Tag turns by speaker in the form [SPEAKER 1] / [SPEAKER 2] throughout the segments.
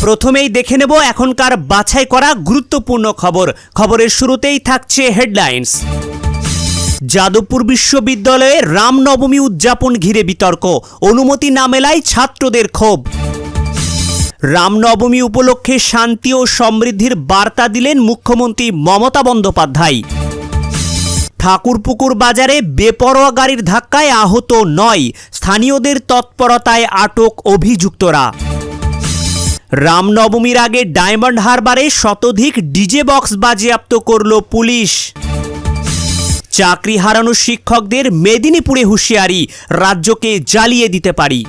[SPEAKER 1] প্রথমেই দেখে নেব এখনকার বাছাই করা গুরুত্বপূর্ণ খবর। খবরের শুরুতেই থাকছে হেডলাইন্স। যাদবপুর বিশ্ববিদ্যালয়ে রামনবমী উদযাপন ঘিরে বিতর্ক। অনুমতি না মেলায় ছাত্রদের ক্ষোভ। রামনবমী উপলক্ষে শান্তি ও সমৃদ্ধির বার্তা দিলেন মুখ্যমন্ত্রী মমতা বন্দ্যোপাধ্যায়। ঠাকুরপুকুর বাজারে বেপরোয়া গাড়ির ধাক্কায় আহত নয়। স্থানীয়দের তৎপরতায় আটক অভিযুক্তরা। রামনবমীর আগে ডায়মন্ড হারবারে শতাধিক ডিজে বক্স বাজেয়াপ্ত করল পুলিশ। চাকরি হারানো শিক্ষকদের মেদিনীপুরে হুঁশিয়ারি, রাজ্যকে জ্বালিয়ে দিতে পারি।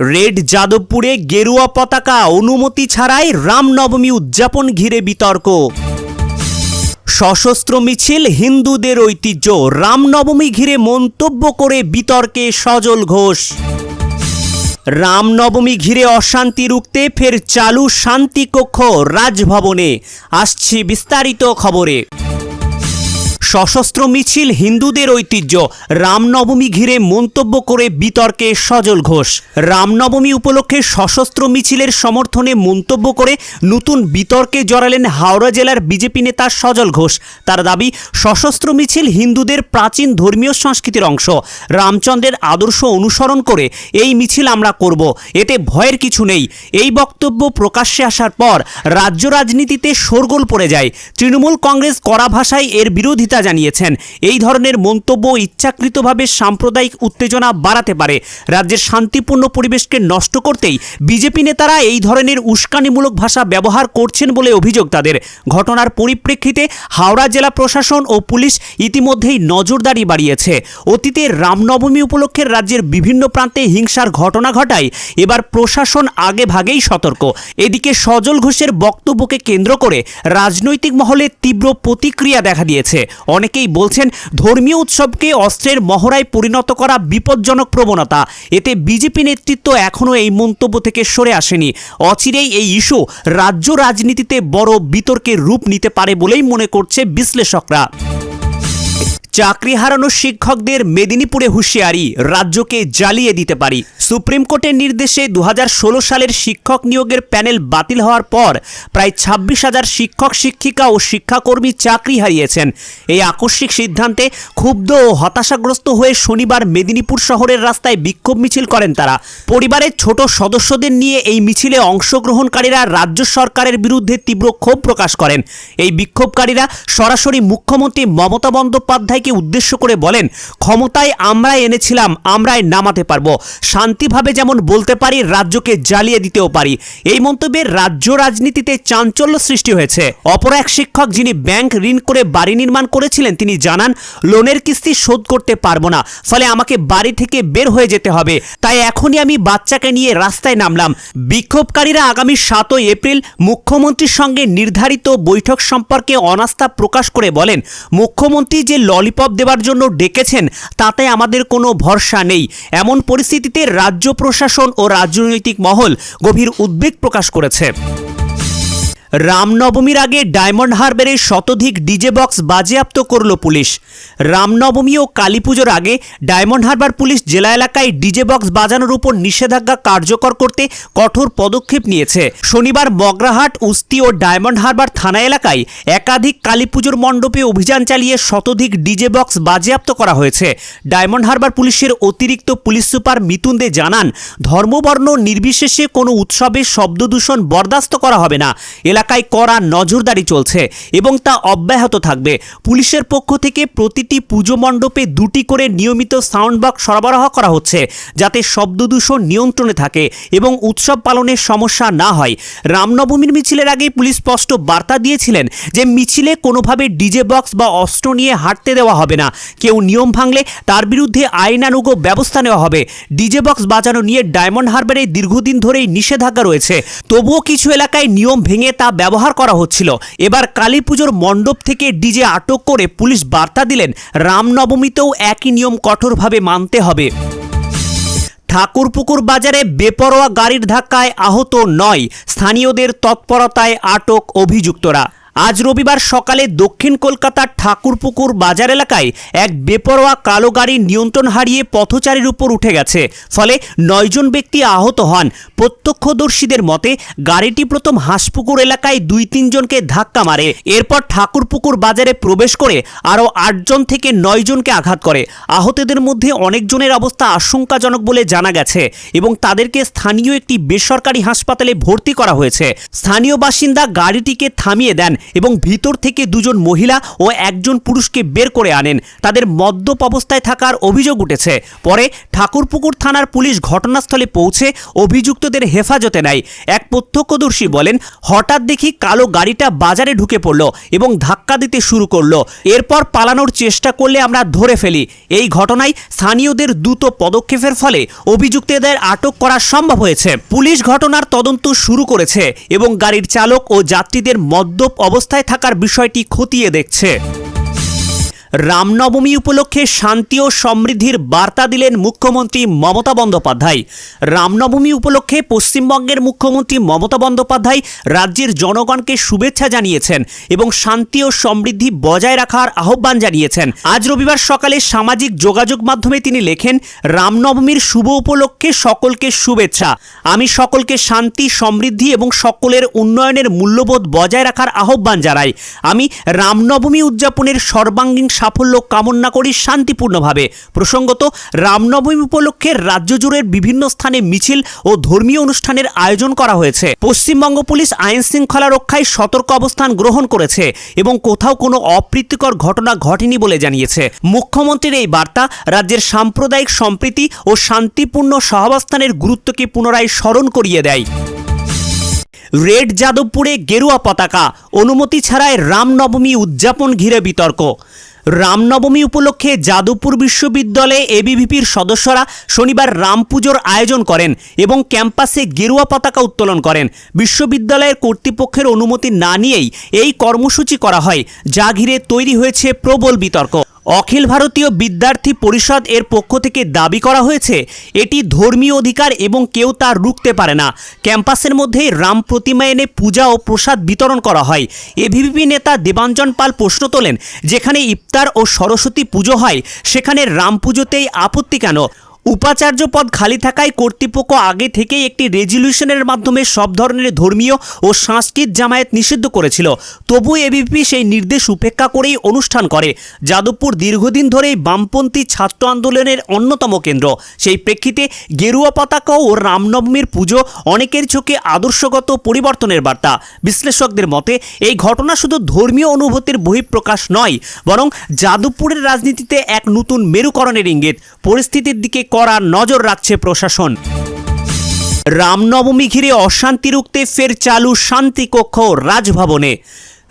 [SPEAKER 1] রেড যাদবপুরে গেরুয়া পতাকা অনুমতি ছাড়াই রামনবমী উদযাপন ঘিরে বিতর্ক। সশস্ত্র মিছিল, হিন্দুদের ঐতিহ্য, রামনবমী ঘিরে মন্তব্য করে বিতর্কে সজল ঘোষ। রামনবমী ঘিরে অশান্তি রুখতে ফের চালু শান্তি কক্ষ রাজভবনে। আসছে বিস্তারিত খবরে। সশস্ত্র মিছিল, হিন্দুদের ঐতিহ্য। রামনবমী ঘিরে মন্তব্য করে বিতর্কে সজল ঘোষ। রামনবমী উপলক্ষে সশস্ত্র মিছিলের সমর্থনে মন্তব্য করে নতুন বিতর্কে জড়ালেন হাওড়া জেলার বিজেপি নেতা সজল ঘোষ। তার দাবি, সশস্ত্র মিছিল হিন্দুদের প্রাচীন ধর্মীয় সংস্কৃতির অংশ। রামচন্দ্রের আদর্শ অনুসরণ করে এই মিছিল আমরা করব। এতে ভয়ের কিছু নেই। এই বক্তব্য প্রকাশ্যে আসার পর রাজ্য রাজনীতিতে শোরগোল পড়ে যায়। তৃণমূল কংগ্রেস কড়া ভাষায় এর বিরোধিতা জানিয়েছেন। এই ধরনের মন্তব্য ইচ্ছাকৃতভাবে সাম্প্রদায়িক উত্তেজনা বাড়াতে পারে। রাজ্যের শান্তিপূর্ণ পরিবেশকে নষ্ট করতেই বিজেপি নেতারা এই ধরনের উস্কানিমূলক ভাষা ব্যবহার করছেন বলে অভিযোগ তাদের। ঘটনার পরিপ্রেক্ষিতে হাওড়া জেলা প্রশাসন ও পুলিশ ইতিমধ্যেই নজরদারি বাড়িয়েছে। অতীতে রামনবমী উপলক্ষে রাজ্যের বিভিন্ন প্রান্তে হিংসার ঘটনা ঘটায়, এবার প্রশাসন আগে ভাগেই সতর্ক। এদিকে সজল ঘোষের বক্তব্যকে কেন্দ্র করে রাজনৈতিক মহলে তীব্র প্রতিক্রিয়া দেখা দিয়েছে। অনেকেই বলছেন ধর্মীয় উৎসবকে অস্ত্রের মহড়ায় পরিণত করা বিপজ্জনক প্রবণতা। এতে বিজেপি নেতৃত্ব এখনও এই মন্তব্য থেকে সরে আসেনি। অচিরেই এই ইস্যু রাজ্য রাজনীতিতে বড় বিতর্কের রূপ নিতে পারে বলেই মনে করছে বিশ্লেষকরা। চাকরি হারানো শিক্ষকদের মেদিনীপুরে হুঁশিয়ারি, রাজ্যকে জ্বালিয়ে দিতে পারি। সুপ্রিম কোর্টের নির্দেশে দুহাজার ষোলো সালের শিক্ষক নিয়োগের প্যানেল বাতিল হওয়ার পর প্রায় ছাব্বিশ হাজার শিক্ষক, শিক্ষিকা ও শিক্ষাকর্মী চাকরি হারিয়েছেন। এই আকস্মিক সিদ্ধান্তে ক্ষুব্ধ ও হতাশাগ্রস্ত হয়ে শনিবার মেদিনীপুর শহরের রাস্তায় বিক্ষোভ মিছিল করেন তারা। পরিবারের ছোট সদস্যদের নিয়ে এই মিছিলে অংশগ্রহণকারীরা রাজ্য সরকারের বিরুদ্ধে তীব্র ক্ষোভ প্রকাশ করেন। এই বিক্ষোভকারীরা সরাসরি মুখ্যমন্ত্রী মমতা বন্দ্যোপাধ্যায়কে উদ্দেশ্য করে বলেন, ক্ষমতায় আমরাই এনেছিলাম, আমরাই নামাতে পারব। শান্তিভাবে যেমন বলতে পারি, রাজ্যকে জ্বালিয়ে দিতেও পারি। এই মন্তব্যে রাজ্য রাজনীতিতে চাঞ্চল্য সৃষ্টি হয়েছে। অপর এক শিক্ষক যিনি ব্যাংক ঋণ করে বাড়ি নির্মাণ করেছিলেন, তিনি জানান, লোনের কিস্তি শোধ করতে পারব না, ফলে আমাকে বাড়ি থেকে বের হয়ে যেতে হবে। তাই এখনই আমি বাচ্চাকে নিয়ে রাস্তায় নামলাম। বিক্ষোভকারীরা আগামী সাতই এপ্রিল মুখ্যমন্ত্রীর সঙ্গে নির্ধারিত বৈঠক সম্পর্কে অনাস্থা প্রকাশ করে বলেন, মুখ্যমন্ত্রী যে ললিপপ দেবার জন্য ডেকেছেন, তাতে আমাদের কোনো ভরসা নেই। এমন পরিস্থিতিতে রাজ্য প্রশাসন ও রাজনৈতিক মহল গভীর উদ্বেগ প্রকাশ করেছে। রামনবমীর আগে ডায়মন্ড হারবারে শতাধিক ডিজে বক্স বাজেয়াপ্ত করল পুলিশ। রামনবমী ও কালী পুজোর আগে ডায়মন্ড হারবার পুলিশ জেলা এলাকায় ডিজে বক্স বাজানোর উপর নিষেধাজ্ঞা কার্যকর করতে কঠোর পদক্ষেপ নিয়েছে। শনিবার মগরাহাট উস্তি ও ডায়মন্ড হারবার থানা এলাকায় একাধিক কালী পুজোর মণ্ডপে অভিযান চালিয়ে শতাধিক ডিজে বক্স বাজেয়াপ্ত করা হয়েছে। ডায়মন্ড হারবার পুলিশের অতিরিক্ত পুলিশ সুপার মিতুন দে জানান, ধর্মবর্ণ নির্বিশেষে কোনো উৎসবে শব্দদূষণ বরদাস্ত করা হবে না। এলাকায় কড়া নজরদারি চলছে এবং তা অব্যাহত থাকবে। পুলিশের পক্ষ থেকে প্রতিটি পুজো মণ্ডপে দুটি করে নিয়মিত সাউন্ড বক্স সরবরাহ করা হচ্ছে, যাতে শব্দদূষণ নিয়ন্ত্রণে থাকে এবং উৎসব পালনের সমস্যা না হয়। রামনবমীর মিছিলের আগে পুলিশ স্পষ্ট বার্তা দিয়েছিলেন যে মিছিলে কোনোভাবে ডিজে বক্স বা অস্ত্র নিয়ে হাঁটতে দেওয়া হবে না। কেউ নিয়ম ভাঙলে তার বিরুদ্ধে আইনানুগ ব্যবস্থা নেওয়া হবে। ডিজে বক্স বাজানো নিয়ে ডায়মন্ড হারবারে দীর্ঘদিন ধরেই নিষেধাজ্ঞা রয়েছে। তবুও কিছু এলাকায় নিয়ম ভেঙে তা ব্যবহার করা হচ্ছিল। এবার কালী পুজোর মণ্ডপ থেকে ডিজে আটক করে পুলিশ বার্তা দিলেন, রামনবমীতেও একই নিয়ম কঠোরভাবে মানতে হবে। ঠাকুরপুকুর বাজারে বেপরোয়া গাড়ির ধাক্কায় আহত নয়। স্থানীয়দের তৎপরতায় আটক অভিযুক্তরা। আজ রবিবার সকালে দক্ষিণ কলকাতার ঠাকুরপুকুর বাজার এলাকায় এক বেপরোয়া কালো গাড়ি নিয়ন্ত্রণ হারিয়ে পথচারীর উপর উঠে গেছে। ফলে নয়জন ব্যক্তি আহত হন। প্রত্যক্ষদর্শীদের মতে, গাড়িটি প্রথম হাঁসপুকুর এলাকায় দুই তিনজনকে ধাক্কা মারে। এরপর ঠাকুরপুকুর বাজারে প্রবেশ করে আরও আটজন থেকে নয়জনকে আঘাত করে। আহতদের মধ্যে অনেকজনের অবস্থা আশঙ্কাজনক বলে জানা গেছে এবং তাদেরকে স্থানীয় একটি বেসরকারি হাসপাতালে ভর্তি করা হয়েছে। স্থানীয় বাসিন্দা গাড়িটিকে থামিয়ে দেন। এবং ভিতর থেকে দুজন মহিলা ও একজন পুরুষকে বের করে আনেন। তাদের মদ্যপ অবস্থায় থাকার অভিযোগ উঠেছে। পরে ঠাকুরপুকুর থানার পুলিশ ঘটনাস্থলে পৌঁছে অভিযুক্তদের হেফাজতে নেয়। এক প্রত্যক্ষদর্শী বলেন, হঠাৎ দেখি কালো গাড়িটা বাজারে ঢুকে পড়ল এবং ধাক্কা দিতে শুরু করল। এরপর পালানোর চেষ্টা করলে আমরা ধরে ফেলি। এই ঘটনায় স্থানীয়দের দ্রুত পদক্ষেপের ফলে অভিযুক্তদের আটক করা সম্ভব হয়েছে। পুলিশ ঘটনার তদন্ত শুরু করেছে এবং গাড়ির চালক ও যাত্রীদের মদ্যপ অবস্থায় থাকার বিষয়টি খতিয়ে দেখছে। রামনবমী উপলক্ষে শান্তি ও সমৃদ্ধির বার্তা দিলেন মুখ্যমন্ত্রী মমতা বন্দ্যোপাধ্যায়। রামনবমী উপলক্ষে পশ্চিমবঙ্গের মুখ্যমন্ত্রী মমতা বন্দ্যোপাধ্যায় রাজ্যের জনগণকে শুভেচ্ছা জানিয়েছেন এবং শান্তি ও সমৃদ্ধি বজায় রাখার আহ্বান জানিয়েছেন। আজ রবিবার সকালে সামাজিক যোগাযোগ মাধ্যমে তিনি লেখেন, রামনবমীর শুভ উপলক্ষে সকলকে শুভেচ্ছা। আমি সকলকে শান্তি, সমৃদ্ধি এবং সকলের উন্নয়নের মূল্যবোধ বজায় রাখার আহ্বান জানাই। আমি রামনবমী উদযাপনের সর্বাঙ্গীন সাফল্য কামনা করি শান্তিপূর্ণভাবে। প্রসঙ্গত, রামনবমী উপলক্ষে রাজ্য জুড়ে বিভিন্ন স্থানে মিছিল ও ধর্মীয় অনুষ্ঠানের আয়োজন করা হয়েছে। পশ্চিমবঙ্গ পুলিশ আইন শৃঙ্খলা রক্ষায় সতর্ক অবস্থান গ্রহণ করেছে এবং কোথাও কোনো অপ্রীতিকর ঘটনা ঘটেনি বলে জানিয়েছে। মুখ্যমন্ত্রীর এই বার্তা রাজ্যের সাম্প্রদায়িক সম্প্রীতি ও শান্তিপূর্ণ সহাবস্থানের গুরুত্বকে পুনরায় স্মরণ করিয়ে দেয়। রেড যাদবপুরে গেরুয়া পতাকা, অনুমতি ছাড়াই রামনবমী উদযাপন ঘিরে বিতর্ক। রামনবমী উপলক্ষে যাদবপুর বিশ্ববিদ্যালয়ে এবিভিপির সদস্যরা শনিবার রাম পুজোর আয়োজন করেন এবং ক্যাম্পাসে গেরুয়া পতাকা উত্তোলন করেন। বিশ্ববিদ্যালয়ের কর্তৃপক্ষের অনুমতি না নিয়েই এই কর্মসূচি করা হয়, যা ঘিরে তৈরি হয়েছে প্রবল বিতর্ক। অখিল ভারতীয় বিদ্যার্থী পরিষদ এর পক্ষ থেকে দাবি করা হয়েছে, এটি ধর্মীয় অধিকার এবং কেউ তা রুখতে পারে না। ক্যাম্পাসের মধ্যে রাম প্রতিমা এনে পূজা ও প্রসাদ বিতরণ করা হয়। এভিভিপি নেতা দেবাঞ্জন পাল প্রশ্ন তোলেন, যেখানে ইফতার ও সরস্বতী পুজো হয়, সেখানে রাম পুজোতেই আপত্তি কেন? উপাচার্য পদ খালি থাকায় কর্তৃপক্ষ আগে থেকেই একটি রেজলিউশনের মাধ্যমে সব ধরনের ধর্মীয় ও সাংস্কৃতিক জামায়াত নিষিদ্ধ করেছিল। তবু এবিপি সেই নির্দেশ উপেক্ষা করেই অনুষ্ঠান করে। যাদবপুর দীর্ঘদিন ধরেই বামপন্থী ছাত্র আন্দোলনের অন্যতম কেন্দ্র। সেই প্রেক্ষিতে গেরুয়া পতাকা ও রামনবমীর পুজো অনেকের চোখে আদর্শগত পরিবর্তনের বার্তা। বিশ্লেষকদের মতে, এই ঘটনা শুধু ধর্মীয় অনুভূতির বহিঃপ্রকাশ নয়, বরং যাদবপুরের রাজনীতিতে এক নতুন মেরুকরণের ইঙ্গিত। পরিস্থিতির দিকে কড়া নজর রাখছে প্রশাসন। রামনবমী ঘিরে অশান্তি রুখতে ফের চালু শান্তি কক্ষ রাজভবনে।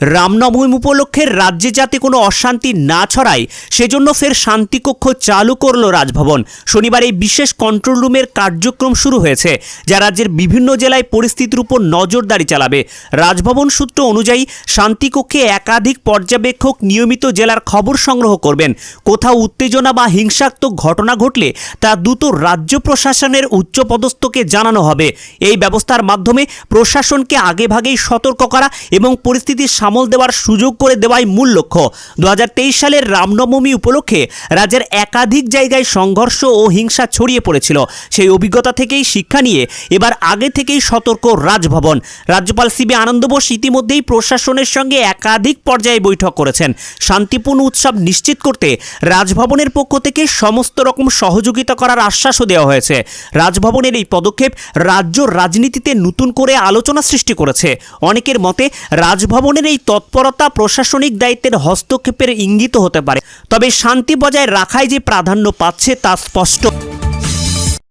[SPEAKER 1] রামনবমী উপলক্ষে রাজ্যে যাতে কোনো অশান্তি না ছড়ায়, সেজন্য ফের শান্তিকক্ষ চালু করল রাজভবন। শনিবার এই বিশেষ কন্ট্রোল রুমের কার্যক্রম শুরু হয়েছে, যা রাজ্যের বিভিন্ন জেলায় পরিস্থিতির উপর নজরদারি চালাবে। রাজভবন সূত্র অনুযায়ী, শান্তিকক্ষে একাধিক পর্যবেক্ষক নিয়মিত জেলার খবর সংগ্রহ করবেন। কোথাও উত্তেজনা বা হিংসাত্মক ঘটনা ঘটলে তা দ্রুত রাজ্য প্রশাসনের উচ্চপদস্থকে জানানো হবে। এই ব্যবস্থার মাধ্যমে প্রশাসনকে আগেভাগেই সতর্ক করা এবং পরিস্থিতির সামল দেওয়ার সুযোগ করে দেওয়াই মূল লক্ষ্য। দু হাজার তেইশ সালের রামনবমী উপলক্ষে রাজ্যের একাধিক জায়গায় সংঘর্ষ ও হিংসা ছড়িয়ে পড়েছিল। সেই অভিজ্ঞতা থেকেই শিক্ষা নিয়ে এবার আগে থেকেই সতর্ক রাজভবন। রাজ্যপাল সিবি আনন্দ বোস ইতিমধ্যেই প্রশাসনের সঙ্গে একাধিক পর্যায়ে বৈঠক করেছেন। শান্তিপূর্ণ উৎসব নিশ্চিত করতে রাজভবনের পক্ষ থেকে সমস্ত রকম সহযোগিতা করার আশ্বাসও দেওয়া হয়েছে। রাজভবনের এই পদক্ষেপ রাজ্য রাজনীতিতে নতুন করে আলোচনা সৃষ্টি করেছে। অনেকের মতে, রাজভবনের এই তৎপরতা প্রশাসনিক দায়িত্বের হস্তক্ষেপের ইঙ্গিত হতে পারে। তবে শান্তি বজায় রাখায় যে প্রাধান্য পাচ্ছে তা স্পষ্ট।